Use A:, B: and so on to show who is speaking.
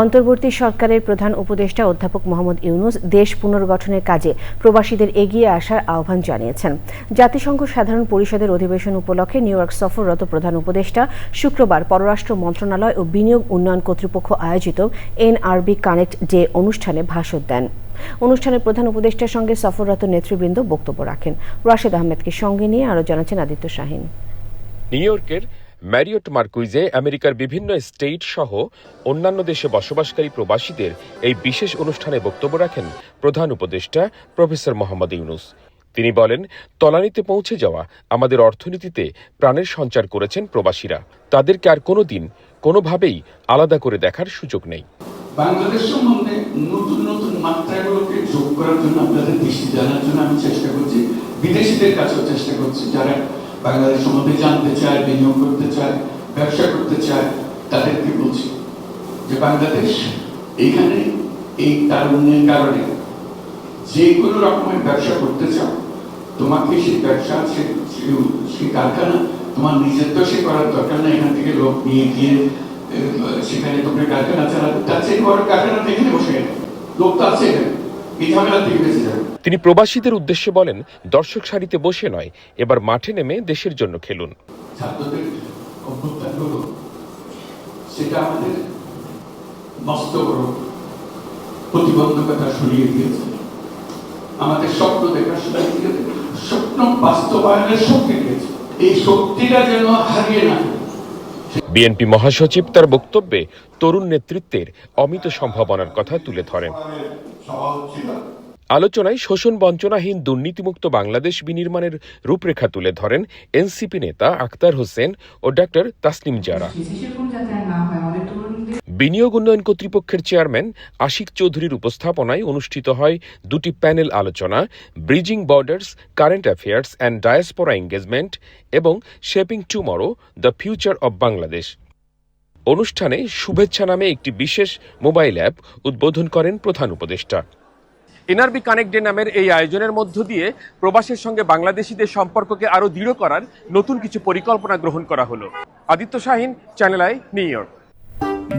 A: অন্তর্বর্তী সরকারের প্রধান উপদেষ্টা অধ্যাপক মোহাম্মদ ইউনুস দেশ পুনর্গঠনের কাজে প্রবাসীদের এগিয়ে আসার আহ্বান জানিয়েছেন। জাতিসংঘ সাধারণ পরিষদের অধিবেশন উপলক্ষে নিউ ইয়র্ক সফররত প্রধান উপদেষ্টা শুক্রবার পররাষ্ট্র মন্ত্রণালয় ও বিনিয়োগ উন্নয়ন কর্তৃপক্ষ আয়োজিত এনআরবি কানেক্ট ডে অনুষ্ঠানে ভাষণ দেন। অনুষ্ঠানে প্রধান উপদেষ্টার সঙ্গে সফররত নেতৃবৃন্দ বক্তব্য রাখেন। রাশেদ আহমেদকে সঙ্গে নিয়ে আরও জানাচ্ছেন আদিত্য শাহিন।
B: নিউ ইয়র্কের ম্যারিয়ট মার্কুইজে আমেরিকার বিভিন্ন স্টেট সহ অন্যান্য দেশে বসবাসকারী প্রবাসীদের এই বিশেষ অনুষ্ঠানে বক্তব্য রাখেন প্রধান উপদেষ্টা প্রফেসর মোহাম্মদ ইউনুস। তিনি বলেন, তলানিতে পৌঁছে যাওয়া আমাদের অর্থনীতিতে প্রাণের সঞ্চার করেছেন প্রবাসীরা। তাদেরকে আর কোনো দিন কোনোভাবেই আলাদা করে দেখার সুযোগ নেই।
C: বাংলাদেশ সম্বন্ধে নতুন নতুন মাত্রাগুলোকে যোগ করার জন্য আপনাদের দৃষ্টি জানার জন্য আমি চেষ্টা করছি, বিদেশিদের কাছেও চেষ্টা করছি, যারা বাংলাদেশ সম্বন্ধে জানতে চায়, বিনিয়োগ করতে চায়, ব্যবসা করতে চায়, তাদেরকে বলছি যে বাংলাদেশ এইখানে এই তারুণ্যের কারণে যে কোনো রকমের ব্যবসা করতে চাও, তোমাকে সেই ব্যবসা সেই কারখানা, তোমার নিজের তো সে করার দরকার না এখান থেকে লোক নিয়ে গিয়ে সেখানে তোমরা কারখানা চালাবে। তার চেয়ে বড় কারখানা এখানে বসে লোক তো আছে এখানে।
B: তিনি প্রবাসীদের উদ্দেশ্যে বলেন, দর্শক সারিতে বসে নয়, এবার মাঠে নেমে দেশের জন্য খেলুন।
C: প্রতিবন্ধকতা দিয়েছে। আমাদের স্বপ্ন দেখার দিয়েছে, স্বপ্ন বাস্তবায়নের শক্তি দিয়েছে। এই শক্তিটা যেন হারিয়ে না যায়।
B: বিএনপি মহাসচিব তার বক্তব্যে তরুণ নেতৃত্বের অমিত সম্ভাবনার কথা তুলে ধরেন। আলোচনায় শোষণ বঞ্চনাহীন দুর্নীতিমুক্ত বাংলাদেশ বিনির্মাণের রূপরেখা তুলে ধরেন এনসিপি নেতা আক্তার হোসেন ও ডাক্তার তাসনিম জারা
D: সেরকম যাতে আর না হয় আমাদের তরুণদের
B: বিনিয়োগ উন্নয়ন কর্তৃপক্ষের চেয়ারম্যান আশিক চৌধুরীর উপস্থাপনায় অনুষ্ঠিত হয় দুটি প্যানেল আলোচনা, bridging borders, current affairs and diaspora engagement এবং shaping tomorrow, the future of Bangladesh. অনুষ্ঠানে শুভেচ্ছা নামে একটি বিশেষ মোবাইল অ্যাপ উদ্বোধন করেন প্রধান উপদেষ্টা। এনআরবি কানেক্ট নামের এই আয়োজনের মধ্য দিয়ে প্রবাসের সঙ্গে বাংলাদেশিদের সম্পর্ককে আরও দৃঢ় করার নতুন কিছু পরিকল্পনা গ্রহণ করা হলো। Aditya Shahin, channel I, New York.